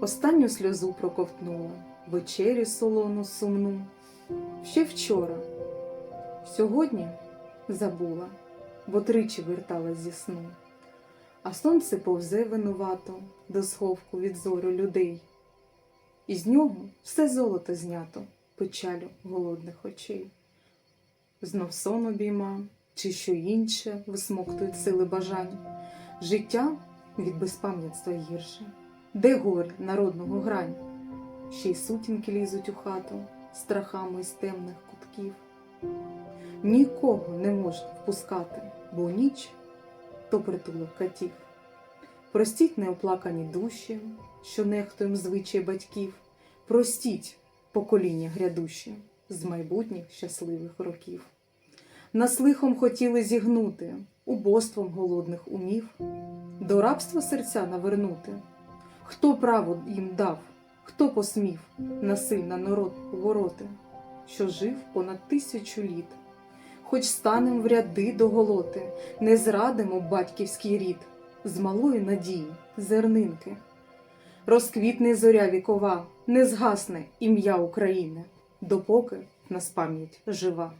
Останню сльозу проковтнула, вечерю солону сумну. Ще вчора, сьогодні забула, бо тричі верталась зі сну. А сонце повзе винувато до сховку від зору людей. І з нього все золото знято, печалю голодних очей. Знов сон обійма, чи що інше висмоктують сили бажань. Життя від безпам'ятства гірше, де горе народного грань, ще й сутінки лізуть у хату страхами з темних кутків. Нікого не можна впускати, бо ніч то притулок катів. Простіть неоплакані душі, що нехтуєм звичай батьків, простіть покоління грядущі з майбутніх щасливих років. Нас лихом хотіли зігнути, убоством голодних умів, до рабства серця навернути. Хто право їм дав, хто посмів насильно народ вороти, що жив понад тисячу літ, хоч станем в ряди до голоти, не зрадимо батьківський рід з малої надії, зернинки. Розквітне зоря вікова, не згасне ім'я України, допоки нас пам'ять жива.